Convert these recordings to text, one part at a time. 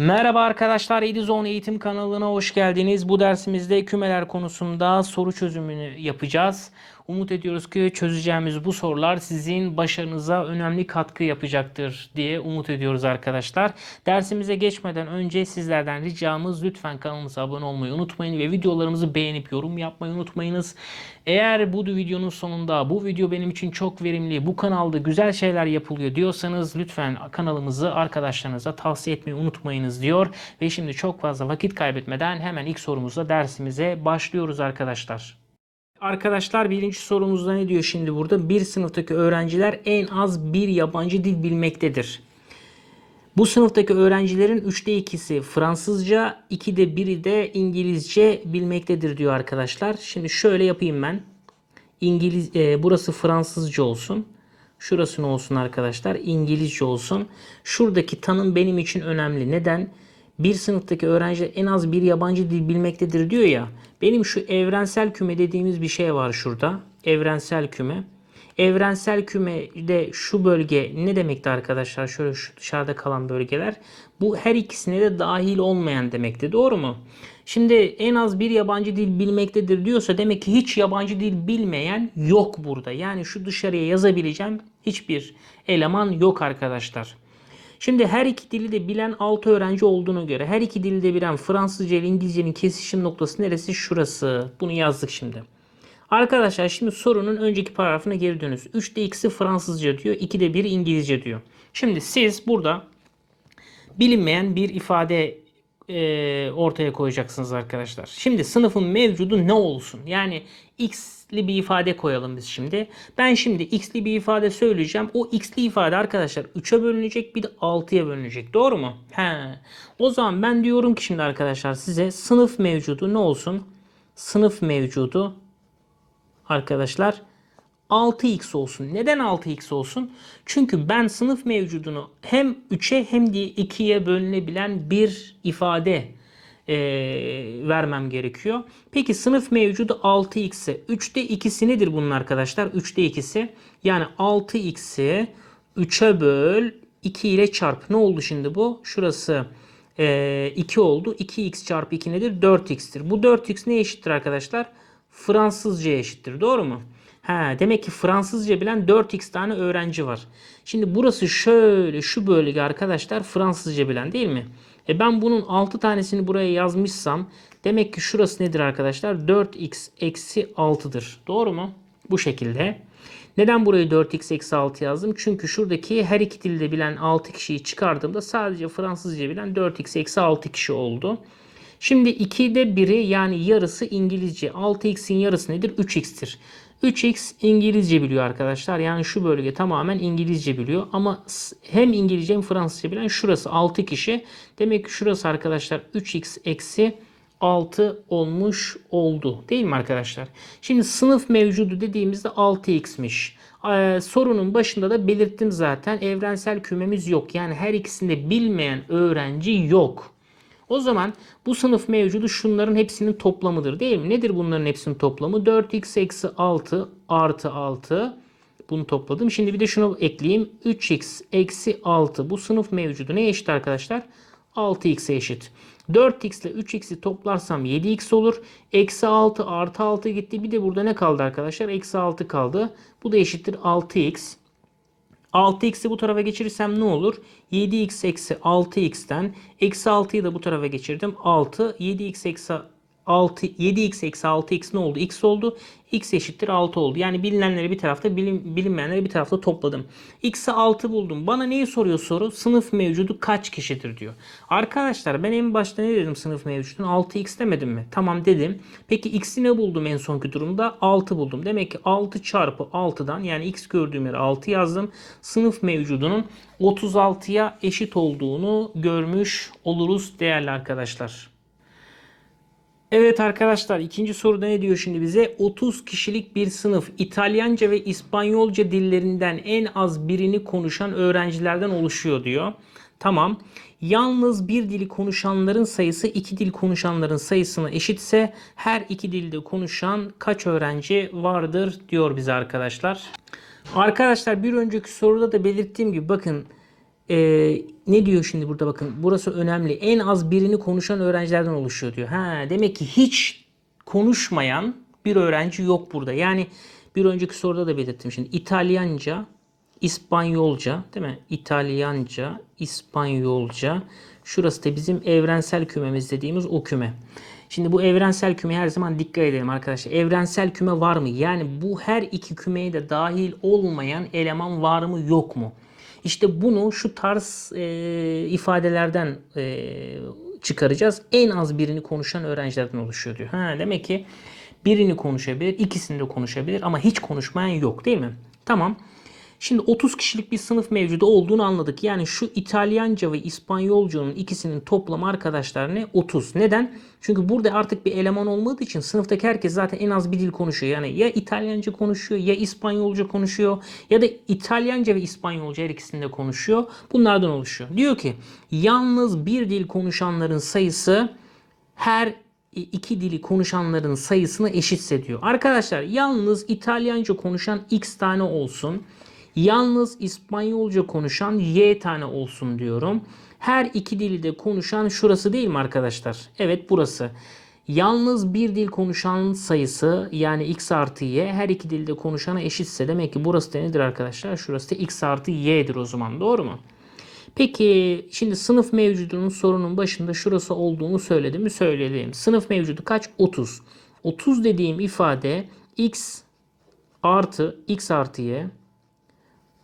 Merhaba arkadaşlar Edizon Eğitim kanalına hoş geldiniz. Bu dersimizde kümeler konusunda soru çözümünü yapacağız. Umut ediyoruz ki çözeceğimiz bu sorular sizin başarınıza önemli katkı yapacaktır diye umut ediyoruz arkadaşlar. Dersimize geçmeden önce sizlerden ricamız lütfen kanalımıza abone olmayı unutmayın ve videolarımızı beğenip yorum yapmayı unutmayınız. Eğer bu videonun sonunda bu video benim için çok verimli, bu kanalda güzel şeyler yapılıyor diyorsanız lütfen kanalımızı arkadaşlarınıza tavsiye etmeyi unutmayınız diyor. Ve şimdi çok fazla vakit kaybetmeden hemen ilk sorumuzla dersimize başlıyoruz arkadaşlar. Arkadaşlar birinci sorumuzda ne diyor şimdi burada? Bir sınıftaki öğrenciler en az bir yabancı dil bilmektedir. Bu sınıftaki öğrencilerin üçte ikisi Fransızca, ikide biri de İngilizce bilmektedir diyor arkadaşlar. Şimdi şöyle yapayım ben. İngiliz, e, burası Fransızca olsun. Şurası ne olsun arkadaşlar? İngilizce olsun. Şuradaki tanım benim için önemli. Neden? Bir sınıftaki öğrenci en az bir yabancı dil bilmektedir diyor ya. Benim şu evrensel küme dediğimiz bir şey var şurada. Evrensel küme. Evrensel kümede şu bölge ne demekti arkadaşlar? Şöyle şu dışarıda kalan bölgeler. Bu her ikisine de dahil olmayan demekti. Doğru mu? Şimdi en az bir yabancı dil bilmektedir diyorsa demek ki hiç yabancı dil bilmeyen yok burada. Yani şu dışarıya yazabileceğim hiçbir eleman yok arkadaşlar. Şimdi her iki dili de bilen 6 öğrenci olduğuna göre her iki dili de bilen Fransızca ile İngilizcenin kesişim noktası neresi? Şurası. Bunu yazdık şimdi. Arkadaşlar şimdi sorunun önceki paragrafına geri dönüyoruz. 3'te ikisi Fransızca diyor. 2'de 1 İngilizce diyor. Şimdi siz burada bilinmeyen bir ifade e, ortaya koyacaksınız arkadaşlar. Şimdi sınıfın mevcudu ne olsun? Yani x'li bir ifade koyalım biz şimdi. Ben şimdi x'li bir ifade söyleyeceğim. O x'li ifade arkadaşlar 3'e bölünecek bir de 6'ya bölünecek. Doğru mu? He. O zaman ben diyorum ki şimdi arkadaşlar size sınıf mevcudu ne olsun? Sınıf mevcudu arkadaşlar 6x olsun. Neden 6x olsun? Çünkü ben sınıf mevcudunu hem 3'e hem de 2'ye bölünebilen bir ifade e, vermem gerekiyor. Peki sınıf mevcudu 6x'e 3'te 2'si nedir bunun arkadaşlar? 3'te 2'si yani 6x'i 3'e böl 2 ile çarp. Ne oldu şimdi bu? Şurası e, 2 oldu. 2x çarpı 2 nedir? 4x'tir. Bu 4x ne eşittir arkadaşlar? Fransızca eşittir. Doğru mu? Ha, demek ki Fransızca bilen 4x tane öğrenci var. Şimdi burası şöyle şu bölge arkadaşlar Fransızca bilen değil mi? E ben bunun 6 tanesini buraya yazmışsam demek ki şurası nedir arkadaşlar? 4x eksi 6'dır. Doğru mu? Bu şekilde. Neden burayı 4x eksi 6 yazdım? Çünkü şuradaki her iki dilde bilen 6 kişiyi çıkardığımda sadece Fransızca bilen 4x eksi 6 kişi oldu. Şimdi 2'de 1'i yani yarısı İngilizce. 6x'in yarısı nedir? 3x'tir. 3x İngilizce biliyor arkadaşlar. Yani şu bölge tamamen İngilizce biliyor. Ama hem İngilizce hem Fransızca bilen şurası 6 kişi. Demek ki şurası arkadaşlar 3x eksi 6 olmuş oldu. Değil mi arkadaşlar? Şimdi sınıf mevcudu dediğimizde 6x'miş. Ee, sorunun başında da belirttim zaten. Evrensel kümemiz yok. Yani her ikisinde bilmeyen öğrenci yok. O zaman bu sınıf mevcudu şunların hepsinin toplamıdır değil mi? Nedir bunların hepsinin toplamı? 4x eksi 6 artı 6. Bunu topladım. Şimdi bir de şunu ekleyeyim. 3x eksi 6. Bu sınıf mevcudu ne eşit arkadaşlar? 6x'e eşit. 4x ile 3x'i toplarsam 7x olur. Eksi 6 artı 6 gitti. Bir de burada ne kaldı arkadaşlar? Eksi 6 kaldı. Bu da eşittir 6x. 6x'i bu tarafa geçirirsem ne olur? 7x eksi 6x'ten eksi 6'yı da bu tarafa geçirdim. 6. 7x eksi 6, 7x eksi 6x ne oldu? x oldu. x eşittir 6 oldu. Yani bilinenleri bir tarafta bilin, bilinmeyenleri bir tarafta topladım. x'i 6 buldum. Bana neyi soruyor soru? Sınıf mevcudu kaç kişidir diyor. Arkadaşlar ben en başta ne dedim sınıf mevcudun? 6x demedim mi? Tamam dedim. Peki x'i ne buldum en sonki durumda? 6 buldum. Demek ki 6 çarpı 6'dan yani x gördüğüm yere 6 yazdım. Sınıf mevcudunun 36'ya eşit olduğunu görmüş oluruz değerli arkadaşlar. Evet arkadaşlar ikinci soruda ne diyor şimdi bize? 30 kişilik bir sınıf İtalyanca ve İspanyolca dillerinden en az birini konuşan öğrencilerden oluşuyor diyor. Tamam. Yalnız bir dili konuşanların sayısı iki dil konuşanların sayısına eşitse her iki dilde konuşan kaç öğrenci vardır diyor bize arkadaşlar. Arkadaşlar bir önceki soruda da belirttiğim gibi bakın Ee, ne diyor şimdi burada bakın. Burası önemli. En az birini konuşan öğrencilerden oluşuyor diyor. Ha, demek ki hiç konuşmayan bir öğrenci yok burada. Yani bir önceki soruda da belirttim. Şimdi İtalyanca, İspanyolca değil mi? İtalyanca, İspanyolca. Şurası da bizim evrensel kümemiz dediğimiz o küme. Şimdi bu evrensel küme her zaman dikkat edelim arkadaşlar. Evrensel küme var mı? Yani bu her iki kümeye de dahil olmayan eleman var mı yok mu? İşte bunu şu tarz e, ifadelerden e, çıkaracağız. En az birini konuşan öğrencilerden oluşuyor diyor. Ha, demek ki birini konuşabilir, ikisini de konuşabilir ama hiç konuşmayan yok değil mi? Tamam. Şimdi 30 kişilik bir sınıf mevcudu olduğunu anladık. Yani şu İtalyanca ve İspanyolcanın ikisinin toplamı arkadaşlar ne? 30. Neden? Çünkü burada artık bir eleman olmadığı için sınıftaki herkes zaten en az bir dil konuşuyor. Yani ya İtalyanca konuşuyor ya İspanyolca konuşuyor ya da İtalyanca ve İspanyolca her ikisinde konuşuyor. Bunlardan oluşuyor. Diyor ki yalnız bir dil konuşanların sayısı her iki dili konuşanların sayısına eşitse diyor. Arkadaşlar yalnız İtalyanca konuşan x tane olsun. Yalnız İspanyolca konuşan y tane olsun diyorum. Her iki dili de konuşan şurası değil mi arkadaşlar? Evet burası. Yalnız bir dil konuşan sayısı yani x artı y her iki dilde konuşana eşitse demek ki burası da nedir arkadaşlar? Şurası da x artı y'dir o zaman doğru mu? Peki şimdi sınıf mevcudunun sorunun başında şurası olduğunu söyledim mi? Söyledim. Sınıf mevcudu kaç? 30. 30 dediğim ifade x artı x artı y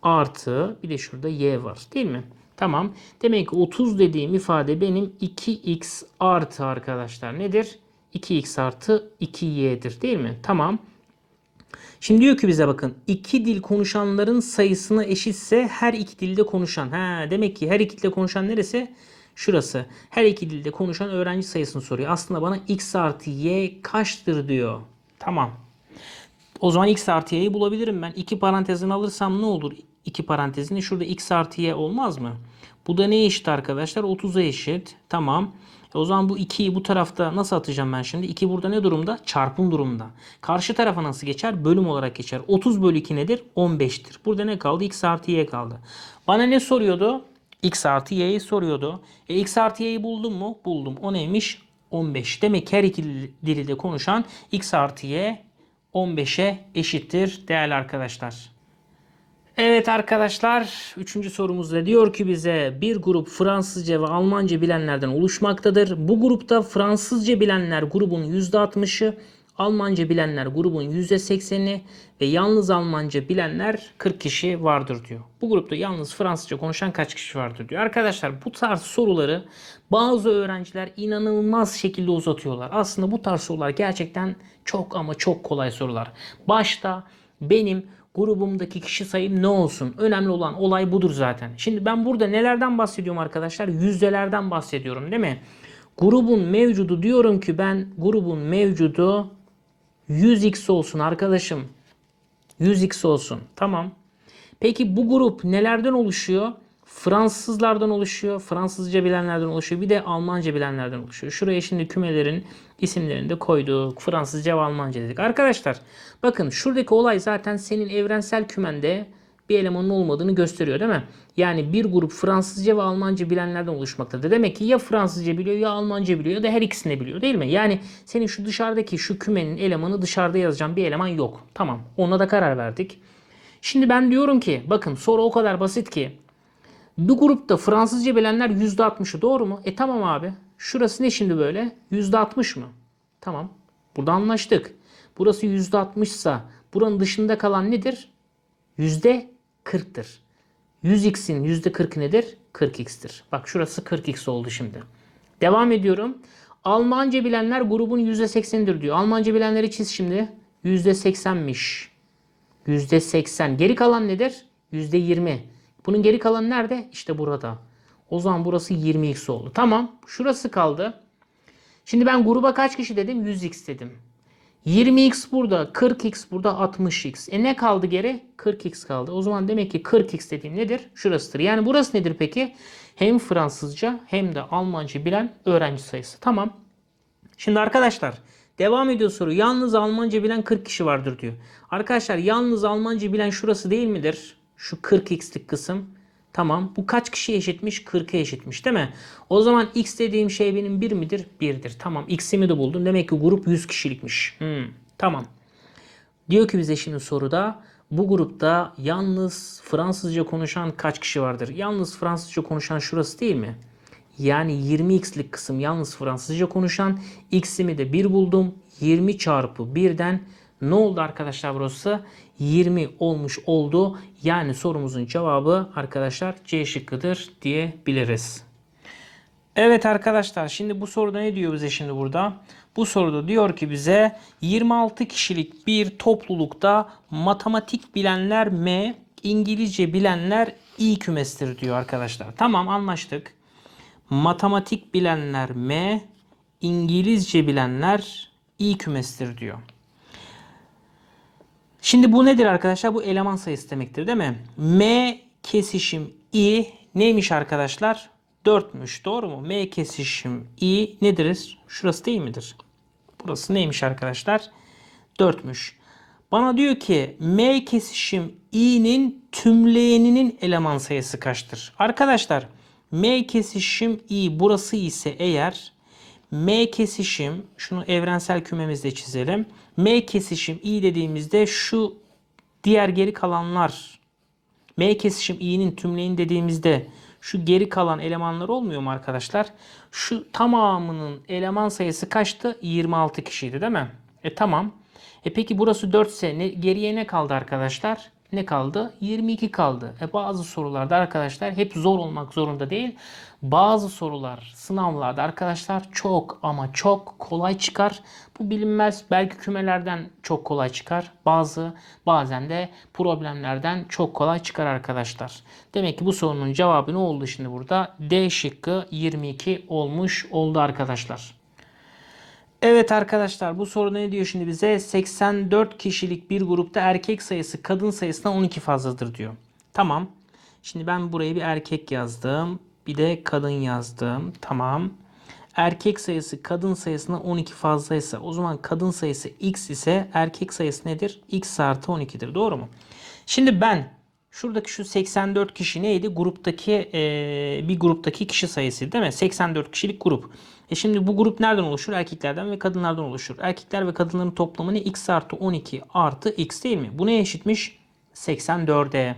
artı bir de şurada y var değil mi? Tamam. Demek ki 30 dediğim ifade benim 2x artı arkadaşlar nedir? 2x artı 2y'dir değil mi? Tamam. Şimdi diyor ki bize bakın iki dil konuşanların sayısına eşitse her iki dilde konuşan. Ha, demek ki her iki dilde konuşan neresi? Şurası. Her iki dilde konuşan öğrenci sayısını soruyor. Aslında bana x artı y kaçtır diyor. Tamam. O zaman x artı y'yi bulabilirim ben. İki parantezini alırsam ne olur? İki parantezini şurada x artı y olmaz mı? Bu da ne eşit arkadaşlar? 30'a eşit. Tamam. E o zaman bu 2'yi bu tarafta nasıl atacağım ben şimdi? 2 burada ne durumda? Çarpım durumunda. Karşı tarafa nasıl geçer? Bölüm olarak geçer. 30 bölü 2 nedir? 15'tir. Burada ne kaldı? x artı y kaldı. Bana ne soruyordu? x artı y'yi soruyordu. E, x artı y'yi buldum mu? Buldum. O neymiş? 15. Demek her iki dili konuşan x artı y 15'e eşittir değerli arkadaşlar. Evet arkadaşlar, üçüncü sorumuzda diyor ki bize bir grup Fransızca ve Almanca bilenlerden oluşmaktadır. Bu grupta Fransızca bilenler grubun %60'ı, Almanca bilenler grubun %80'i ve yalnız Almanca bilenler 40 kişi vardır diyor. Bu grupta yalnız Fransızca konuşan kaç kişi vardır diyor. Arkadaşlar bu tarz soruları bazı öğrenciler inanılmaz şekilde uzatıyorlar. Aslında bu tarz sorular gerçekten çok ama çok kolay sorular. Başta benim grubumdaki kişi sayım ne olsun? Önemli olan olay budur zaten. Şimdi ben burada nelerden bahsediyorum arkadaşlar? Yüzdelerden bahsediyorum değil mi? Grubun mevcudu diyorum ki ben grubun mevcudu 100x olsun arkadaşım. 100x olsun. Tamam. Peki bu grup nelerden oluşuyor? Fransızlardan oluşuyor. Fransızca bilenlerden oluşuyor. Bir de Almanca bilenlerden oluşuyor. Şuraya şimdi kümelerin isimlerini de koyduk. Fransızca ve Almanca dedik. Arkadaşlar bakın şuradaki olay zaten senin evrensel kümende bir elemanın olmadığını gösteriyor değil mi? Yani bir grup Fransızca ve Almanca bilenlerden oluşmaktadır. Demek ki ya Fransızca biliyor ya Almanca biliyor ya da her ikisini de biliyor değil mi? Yani senin şu dışarıdaki şu kümenin elemanı dışarıda yazacağım bir eleman yok. Tamam ona da karar verdik. Şimdi ben diyorum ki bakın soru o kadar basit ki bu grupta Fransızca bilenler %60'ı doğru mu? E tamam abi. Şurası ne şimdi böyle? %60 mı? Tamam. Burada anlaştık. Burası %60 ise buranın dışında kalan nedir? %40'tır. 100x'in %40 nedir? 40x'tir. Bak şurası 40x oldu şimdi. Devam ediyorum. Almanca bilenler grubun %80'dir diyor. Almanca bilenleri çiz şimdi. %80'miş. %80. Geri kalan nedir? %20. Bunun geri kalanı nerede? İşte burada. O zaman burası 20x oldu. Tamam. Şurası kaldı. Şimdi ben gruba kaç kişi dedim? 100x dedim. 20x burada, 40x burada, 60x. E ne kaldı geri? 40x kaldı. O zaman demek ki 40x dediğim nedir? Şurasıdır. Yani burası nedir peki? Hem Fransızca hem de Almanca bilen öğrenci sayısı. Tamam. Şimdi arkadaşlar devam ediyor soru. Yalnız Almanca bilen 40 kişi vardır diyor. Arkadaşlar yalnız Almanca bilen şurası değil midir? Şu 40x'lik kısım. Tamam. Bu kaç kişi eşitmiş? 40'a eşitmiş değil mi? O zaman x dediğim şey benim 1 midir? 1'dir. Tamam. X'imi de buldum. Demek ki grup 100 kişilikmiş. Hmm, tamam. Diyor ki bize şimdi soruda bu grupta yalnız Fransızca konuşan kaç kişi vardır? Yalnız Fransızca konuşan şurası değil mi? Yani 20x'lik kısım yalnız Fransızca konuşan. X'imi de 1 buldum. 20 çarpı 1'den ne oldu arkadaşlar burası? 20 olmuş oldu. Yani sorumuzun cevabı arkadaşlar C şıkkıdır diyebiliriz. Evet arkadaşlar şimdi bu soruda ne diyor bize şimdi burada? Bu soruda diyor ki bize 26 kişilik bir toplulukta matematik bilenler M, İngilizce bilenler İ kümesidir diyor arkadaşlar. Tamam anlaştık. Matematik bilenler M, İngilizce bilenler İ kümesidir diyor. Şimdi bu nedir arkadaşlar? Bu eleman sayısı demektir değil mi? M kesişim i neymiş arkadaşlar? 4'müş doğru mu? M kesişim i nedir? Şurası değil midir? Burası neymiş arkadaşlar? 4'müş. Bana diyor ki M kesişim i'nin tümleyeninin eleman sayısı kaçtır? Arkadaşlar M kesişim i burası ise eğer M kesişim şunu evrensel kümemizde çizelim. M kesişim i dediğimizde şu diğer geri kalanlar M kesişim i'nin tümleyin dediğimizde şu geri kalan elemanlar olmuyor mu arkadaşlar? Şu tamamının eleman sayısı kaçtı? 26 kişiydi değil mi? E tamam. E peki burası 4 ise geriye ne kaldı arkadaşlar? Ne kaldı? 22 kaldı. E bazı sorularda arkadaşlar hep zor olmak zorunda değil. Bazı sorular sınavlarda arkadaşlar çok ama çok kolay çıkar. Bu bilinmez. Belki kümelerden çok kolay çıkar. Bazı bazen de problemlerden çok kolay çıkar arkadaşlar. Demek ki bu sorunun cevabı ne oldu şimdi burada? D şıkkı 22 olmuş oldu arkadaşlar. Evet arkadaşlar bu soru ne diyor şimdi bize? 84 kişilik bir grupta erkek sayısı kadın sayısından 12 fazladır diyor. Tamam. Şimdi ben buraya bir erkek yazdım. Bir de kadın yazdım. Tamam. Erkek sayısı kadın sayısından 12 fazlaysa o zaman kadın sayısı x ise erkek sayısı nedir? x artı 12'dir. Doğru mu? Şimdi ben şuradaki şu 84 kişi neydi? Gruptaki e, bir gruptaki kişi sayısı değil mi? 84 kişilik grup. E şimdi bu grup nereden oluşur? Erkeklerden ve kadınlardan oluşur. Erkekler ve kadınların toplamı ne? x artı 12 artı x değil mi? Bu ne eşitmiş? 84'e.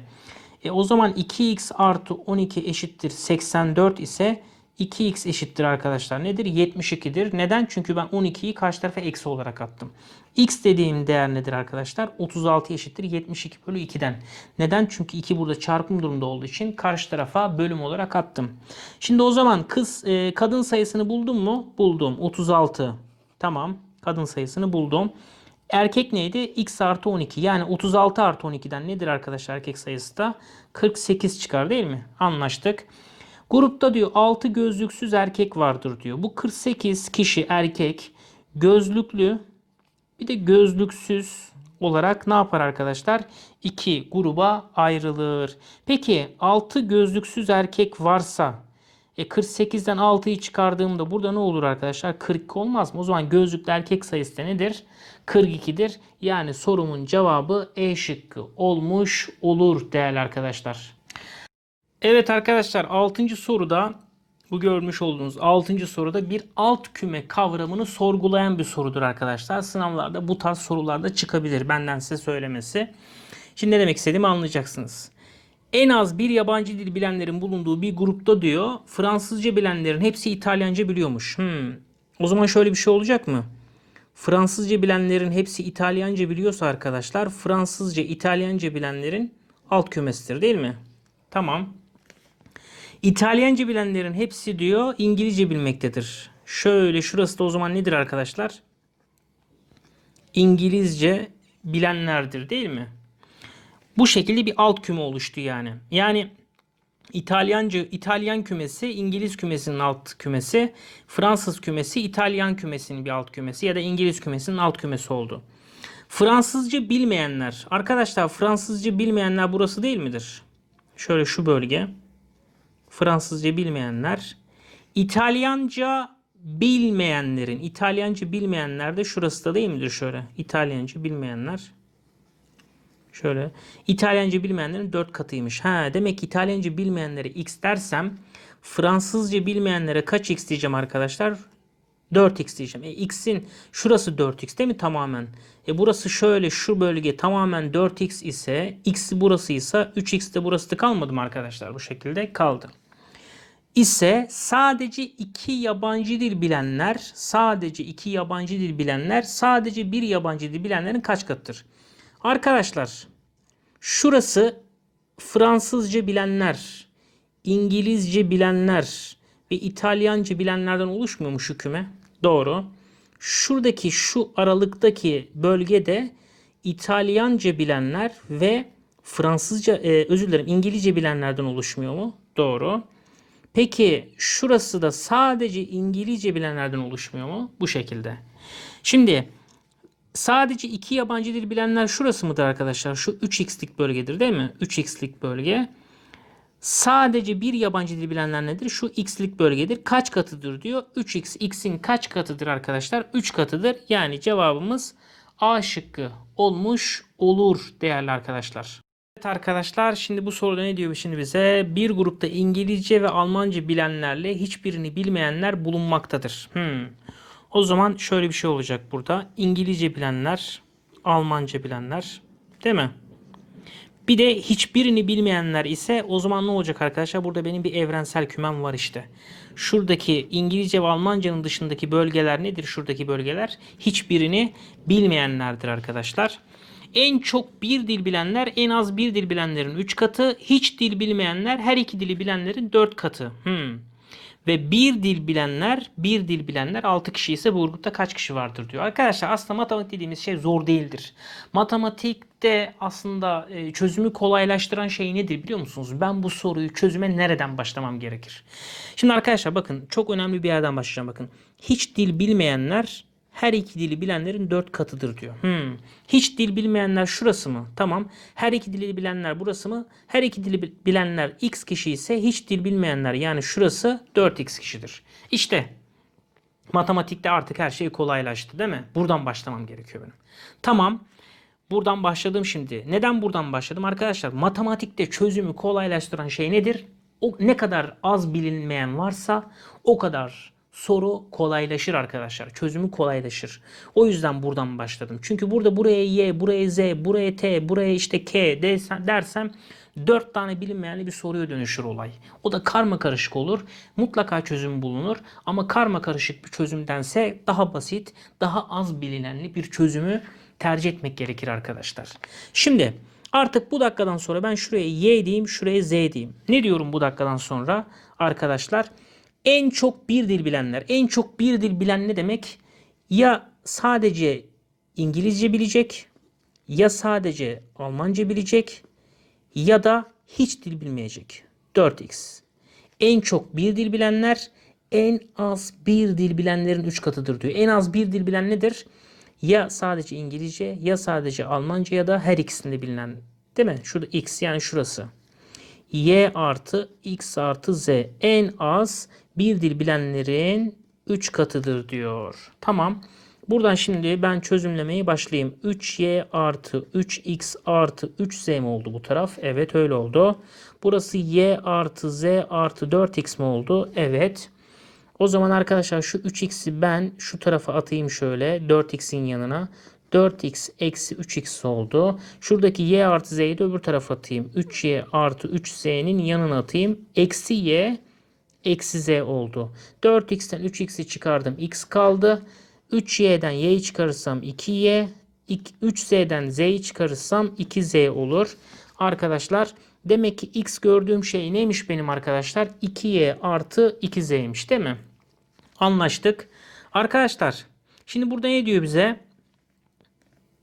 E o zaman 2x artı 12 eşittir 84 ise 2x eşittir arkadaşlar. Nedir? 72'dir. Neden? Çünkü ben 12'yi karşı tarafa eksi olarak attım. x dediğim değer nedir arkadaşlar? 36 eşittir 72 bölü 2'den. Neden? Çünkü 2 burada çarpım durumda olduğu için karşı tarafa bölüm olarak attım. Şimdi o zaman kız e, kadın sayısını buldum mu? Buldum. 36. Tamam. Kadın sayısını buldum. Erkek neydi? X artı 12. Yani 36 artı 12'den nedir arkadaşlar erkek sayısı da? 48 çıkar değil mi? Anlaştık. Grupta diyor 6 gözlüksüz erkek vardır diyor. Bu 48 kişi erkek gözlüklü bir de gözlüksüz olarak ne yapar arkadaşlar? İki gruba ayrılır. Peki 6 gözlüksüz erkek varsa e 48'den 6'yı çıkardığımda burada ne olur arkadaşlar? 42 olmaz mı? O zaman gözlüklü erkek sayısı da nedir? 42'dir. Yani sorumun cevabı E şıkkı olmuş olur değerli arkadaşlar. Evet arkadaşlar 6. soruda bu görmüş olduğunuz 6. soruda bir alt küme kavramını sorgulayan bir sorudur arkadaşlar. Sınavlarda bu tarz sorularda çıkabilir benden size söylemesi. Şimdi ne demek istediğimi anlayacaksınız. En az bir yabancı dil bilenlerin bulunduğu bir grupta diyor Fransızca bilenlerin hepsi İtalyanca biliyormuş. Hmm. O zaman şöyle bir şey olacak mı? Fransızca bilenlerin hepsi İtalyanca biliyorsa arkadaşlar Fransızca, İtalyanca bilenlerin alt kümesidir değil mi? Tamam. İtalyanca bilenlerin hepsi diyor İngilizce bilmektedir. Şöyle şurası da o zaman nedir arkadaşlar? İngilizce bilenlerdir değil mi? Bu şekilde bir alt küme oluştu yani. Yani İtalyanca İtalyan kümesi, İngiliz kümesinin alt kümesi, Fransız kümesi, İtalyan kümesinin bir alt kümesi ya da İngiliz kümesinin alt kümesi oldu. Fransızca bilmeyenler. Arkadaşlar Fransızca bilmeyenler burası değil midir? Şöyle şu bölge. Fransızca bilmeyenler. İtalyanca bilmeyenlerin, İtalyanca bilmeyenler de şurası da değil midir şöyle? İtalyanca bilmeyenler. Şöyle. İtalyanca bilmeyenlerin 4 katıymış. Ha, demek ki İtalyanca bilmeyenlere x dersem Fransızca bilmeyenlere kaç x diyeceğim arkadaşlar? 4x diyeceğim. E, x'in şurası 4x değil mi tamamen? E burası şöyle şu bölge tamamen 4x ise x burası ise 3x de burası da kalmadı mı arkadaşlar? Bu şekilde kaldı. İse sadece iki yabancı dil bilenler, sadece iki yabancı dil bilenler, sadece bir yabancı dil bilenlerin kaç katıdır? Arkadaşlar şurası Fransızca bilenler, İngilizce bilenler ve İtalyanca bilenlerden oluşmuyor mu şu küme? Doğru. Şuradaki şu aralıktaki bölgede İtalyanca bilenler ve Fransızca, e, özür dilerim İngilizce bilenlerden oluşmuyor mu? Doğru. Peki şurası da sadece İngilizce bilenlerden oluşmuyor mu? Bu şekilde. Şimdi sadece iki yabancı dil bilenler şurası mıdır arkadaşlar? Şu 3x'lik bölgedir değil mi? 3x'lik bölge. Sadece bir yabancı dil bilenler nedir? Şu x'lik bölgedir. Kaç katıdır diyor. 3x x'in kaç katıdır arkadaşlar? 3 katıdır. Yani cevabımız A şıkkı olmuş olur değerli arkadaşlar. Evet arkadaşlar şimdi bu soruda ne diyor şimdi bize? Bir grupta İngilizce ve Almanca bilenlerle hiçbirini bilmeyenler bulunmaktadır. Hmm. O zaman şöyle bir şey olacak burada. İngilizce bilenler, Almanca bilenler değil mi? Bir de hiçbirini bilmeyenler ise o zaman ne olacak arkadaşlar? Burada benim bir evrensel kümem var işte. Şuradaki İngilizce ve Almanca'nın dışındaki bölgeler nedir? Şuradaki bölgeler hiçbirini bilmeyenlerdir arkadaşlar. En çok bir dil bilenler en az bir dil bilenlerin 3 katı. Hiç dil bilmeyenler her iki dili bilenlerin 4 katı. Hmm. Ve bir dil bilenler, bir dil bilenler 6 kişi ise bu grupta kaç kişi vardır diyor. Arkadaşlar aslında matematik dediğimiz şey zor değildir. Matematikte aslında e, çözümü kolaylaştıran şey nedir biliyor musunuz? Ben bu soruyu çözüme nereden başlamam gerekir? Şimdi arkadaşlar bakın çok önemli bir yerden başlayacağım bakın. Hiç dil bilmeyenler her iki dili bilenlerin dört katıdır diyor. Hmm. Hiç dil bilmeyenler şurası mı? Tamam. Her iki dili bilenler burası mı? Her iki dili bilenler x kişi ise hiç dil bilmeyenler yani şurası 4x kişidir. İşte matematikte artık her şey kolaylaştı değil mi? Buradan başlamam gerekiyor benim. Tamam. Buradan başladım şimdi. Neden buradan başladım? Arkadaşlar matematikte çözümü kolaylaştıran şey nedir? O ne kadar az bilinmeyen varsa o kadar soru kolaylaşır arkadaşlar. Çözümü kolaylaşır. O yüzden buradan başladım. Çünkü burada buraya Y, buraya Z, buraya T, buraya işte K dersem 4 tane bilinmeyenli bir soruya dönüşür olay. O da karma karışık olur. Mutlaka çözüm bulunur. Ama karma karışık bir çözümdense daha basit, daha az bilinenli bir çözümü tercih etmek gerekir arkadaşlar. Şimdi artık bu dakikadan sonra ben şuraya Y diyeyim, şuraya Z diyeyim. Ne diyorum bu dakikadan sonra arkadaşlar? En çok bir dil bilenler. En çok bir dil bilen ne demek? Ya sadece İngilizce bilecek, ya sadece Almanca bilecek ya da hiç dil bilmeyecek. 4x. En çok bir dil bilenler en az bir dil bilenlerin 3 katıdır diyor. En az bir dil bilen nedir? Ya sadece İngilizce ya sadece Almanca ya da her ikisinde bilinen. Değil mi? Şurada x yani şurası. Y artı x artı z en az bir dil bilenlerin 3 katıdır diyor. Tamam. Buradan şimdi ben çözümlemeye başlayayım. 3y artı 3x artı 3z mi oldu bu taraf? Evet öyle oldu. Burası y artı z artı 4x mi oldu? Evet. O zaman arkadaşlar şu 3x'i ben şu tarafa atayım şöyle 4x'in yanına. 4x eksi 3x oldu. Şuradaki y artı z'yi de öbür tarafa atayım. 3y artı 3z'nin yanına atayım. Eksi y eksi z oldu. 4x'ten 3x'i çıkardım. x kaldı. 3y'den y'yi çıkarırsam 2y. 3z'den z'yi çıkarırsam 2z olur. Arkadaşlar demek ki x gördüğüm şey neymiş benim arkadaşlar? 2y artı 2z'ymiş değil mi? Anlaştık. Arkadaşlar şimdi burada ne diyor bize?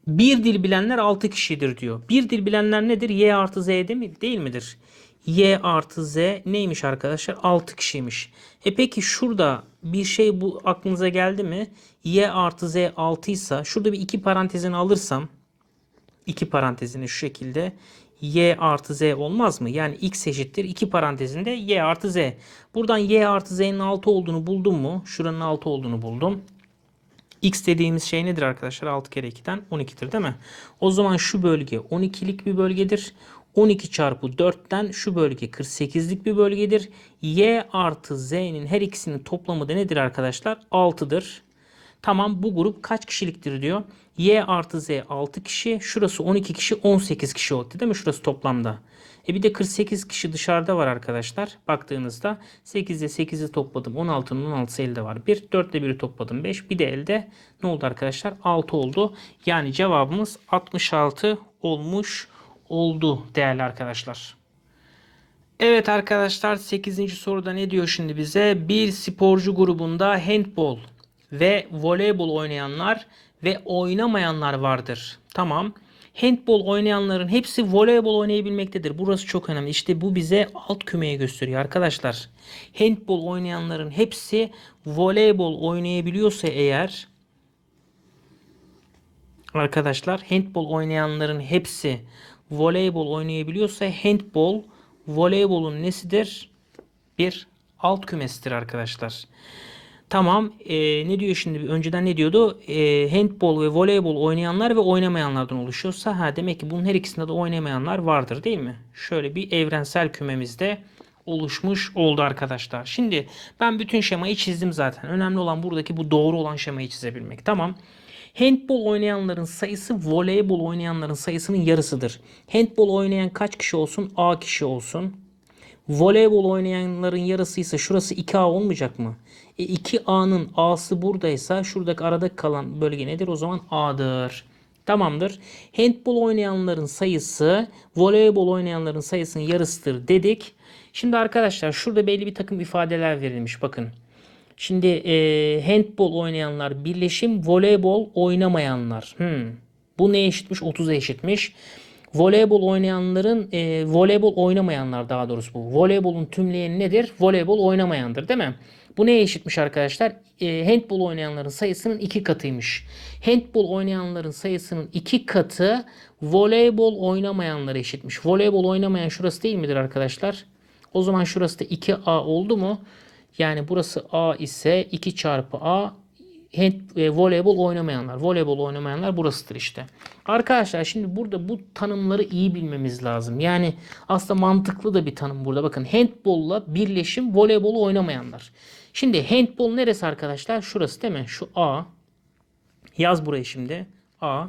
Bir dil bilenler 6 kişidir diyor. Bir dil bilenler nedir? Y artı Z değil, mi? değil midir? Y artı Z neymiş arkadaşlar? 6 kişiymiş. E peki şurada bir şey bu aklınıza geldi mi? Y artı Z 6 ise şurada bir iki parantezini alırsam iki parantezini şu şekilde y artı z olmaz mı? Yani x eşittir 2 parantezinde y artı z. Buradan y artı z'nin 6 olduğunu buldum mu? Şuranın 6 olduğunu buldum. X dediğimiz şey nedir arkadaşlar? 6 kere 2'den 12'dir değil mi? O zaman şu bölge 12'lik bir bölgedir. 12 çarpı 4'ten şu bölge 48'lik bir bölgedir. Y artı Z'nin her ikisinin toplamı da nedir arkadaşlar? 6'dır. Tamam bu grup kaç kişiliktir diyor. Y artı Z 6 kişi. Şurası 12 kişi 18 kişi oldu değil mi? Şurası toplamda. E bir de 48 kişi dışarıda var arkadaşlar. Baktığınızda 8 ile 8'i topladım. 16'nın 16'sı elde var. 1. 4 ile 1'i topladım. 5. Bir de elde ne oldu arkadaşlar? 6 oldu. Yani cevabımız 66 olmuş oldu değerli arkadaşlar. Evet arkadaşlar 8. soruda ne diyor şimdi bize? Bir sporcu grubunda handbol ve voleybol oynayanlar ve oynamayanlar vardır. Tamam. Handbol oynayanların hepsi voleybol oynayabilmektedir. Burası çok önemli. İşte bu bize alt kümeye gösteriyor arkadaşlar. Handbol oynayanların hepsi voleybol oynayabiliyorsa eğer arkadaşlar handbol oynayanların hepsi voleybol oynayabiliyorsa handbol voleybolun nesidir? Bir alt kümesidir arkadaşlar. Tamam e, ne diyor şimdi önceden ne diyordu? E, handbol ve voleybol oynayanlar ve oynamayanlardan oluşuyorsa ha demek ki bunun her ikisinde de oynamayanlar vardır değil mi? Şöyle bir evrensel kümemizde oluşmuş oldu arkadaşlar. Şimdi ben bütün şemayı çizdim zaten. Önemli olan buradaki bu doğru olan şemayı çizebilmek. Tamam. Handbol oynayanların sayısı voleybol oynayanların sayısının yarısıdır. Handbol oynayan kaç kişi olsun? A kişi olsun. Voleybol oynayanların yarısı ise şurası 2A olmayacak mı? E 2A'nın A'sı buradaysa şuradaki arada kalan bölge nedir? O zaman A'dır. Tamamdır. Handbol oynayanların sayısı voleybol oynayanların sayısının yarısıdır dedik. Şimdi arkadaşlar şurada belli bir takım ifadeler verilmiş. Bakın. Şimdi e, handbol oynayanlar birleşim, voleybol oynamayanlar. Hmm. Bu ne eşitmiş? 30'a eşitmiş. Voleybol oynayanların, e, voleybol oynamayanlar daha doğrusu bu. Voleybolun tümleyeni nedir? Voleybol oynamayandır değil mi? Bu neye eşitmiş arkadaşlar? E, handbol oynayanların sayısının iki katıymış. Handbol oynayanların sayısının iki katı voleybol oynamayanlara eşitmiş. Voleybol oynamayan şurası değil midir arkadaşlar? O zaman şurası da 2A oldu mu? Yani burası A ise 2 çarpı A hand, e, voleybol oynamayanlar. Voleybol oynamayanlar burasıdır işte. Arkadaşlar şimdi burada bu tanımları iyi bilmemiz lazım. Yani aslında mantıklı da bir tanım burada. Bakın handbolla birleşim voleybol oynamayanlar. Şimdi handbol neresi arkadaşlar? Şurası değil mi? Şu A. Yaz burayı şimdi. A.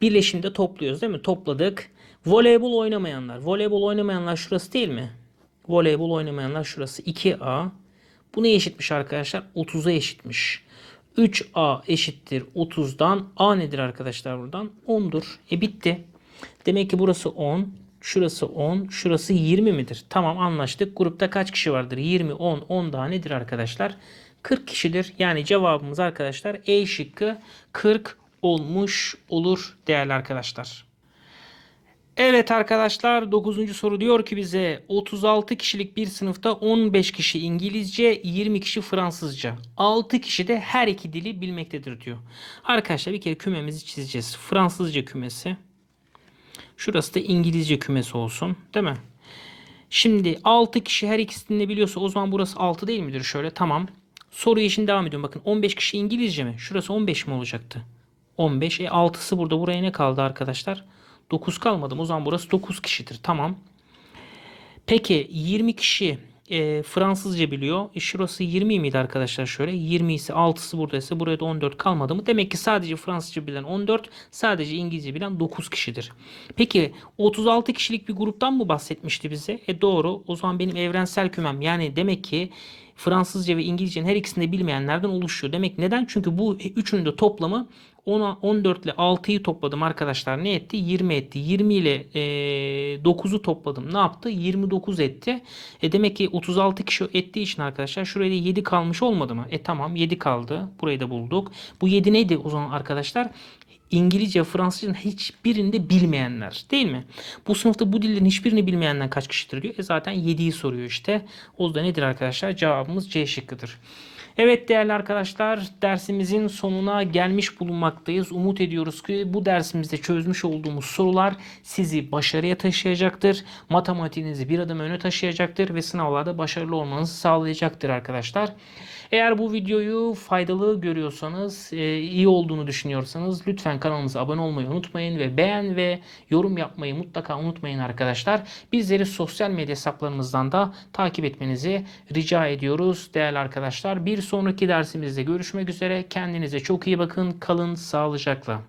Birleşimde topluyoruz değil mi? Topladık. Voleybol oynamayanlar. Voleybol oynamayanlar şurası değil mi? Voleybol oynamayanlar şurası 2A. Bu ne eşitmiş arkadaşlar? 30'a eşitmiş. 3A eşittir 30'dan. A nedir arkadaşlar buradan? 10'dur. E bitti. Demek ki burası 10. Şurası 10. Şurası 20 midir? Tamam anlaştık. Grupta kaç kişi vardır? 20, 10, 10 daha nedir arkadaşlar? 40 kişidir. Yani cevabımız arkadaşlar E şıkkı 40 olmuş olur değerli arkadaşlar. Evet arkadaşlar 9. soru diyor ki bize 36 kişilik bir sınıfta 15 kişi İngilizce 20 kişi Fransızca 6 kişi de her iki dili bilmektedir diyor. Arkadaşlar bir kere kümemizi çizeceğiz. Fransızca kümesi. Şurası da İngilizce kümesi olsun değil mi? Şimdi 6 kişi her ikisini de biliyorsa o zaman burası 6 değil midir? Şöyle tamam. Soruya için devam ediyorum. Bakın 15 kişi İngilizce mi? Şurası 15 mi olacaktı? 15. E 6'sı burada. Buraya ne kaldı arkadaşlar? 9 kalmadı mı? O zaman burası 9 kişidir. Tamam. Peki 20 kişi e, Fransızca biliyor. E, şurası 20 miydi arkadaşlar şöyle? 20 ise 6'sı buradaysa buraya da 14 kalmadı mı? Demek ki sadece Fransızca bilen 14, sadece İngilizce bilen 9 kişidir. Peki 36 kişilik bir gruptan mı bahsetmişti bize? E doğru. O zaman benim evrensel kümem yani demek ki Fransızca ve İngilizcenin her ikisini de bilmeyenlerden oluşuyor. Demek neden? Çünkü bu üçünün de toplamı 10'a 14 ile 6'yı topladım arkadaşlar. Ne etti? 20 etti. 20 ile e, 9'u topladım. Ne yaptı? 29 etti. E demek ki 36 kişi ettiği için arkadaşlar şuraya da 7 kalmış olmadı mı? E tamam 7 kaldı. Burayı da bulduk. Bu 7 neydi o zaman arkadaşlar? İngilizce, Fransızca hiçbirini de bilmeyenler değil mi? Bu sınıfta bu dillerin hiçbirini bilmeyenler kaç kişidir diyor. E zaten 7'yi soruyor işte. O da nedir arkadaşlar? Cevabımız C şıkkıdır. Evet değerli arkadaşlar dersimizin sonuna gelmiş bulunmaktayız. Umut ediyoruz ki bu dersimizde çözmüş olduğumuz sorular sizi başarıya taşıyacaktır. Matematiğinizi bir adım öne taşıyacaktır ve sınavlarda başarılı olmanızı sağlayacaktır arkadaşlar. Eğer bu videoyu faydalı görüyorsanız, e, iyi olduğunu düşünüyorsanız lütfen kanalımıza abone olmayı unutmayın ve beğen ve yorum yapmayı mutlaka unutmayın arkadaşlar. Bizleri sosyal medya hesaplarımızdan da takip etmenizi rica ediyoruz değerli arkadaşlar. Bir sonraki dersimizde görüşmek üzere. Kendinize çok iyi bakın. Kalın sağlıcakla.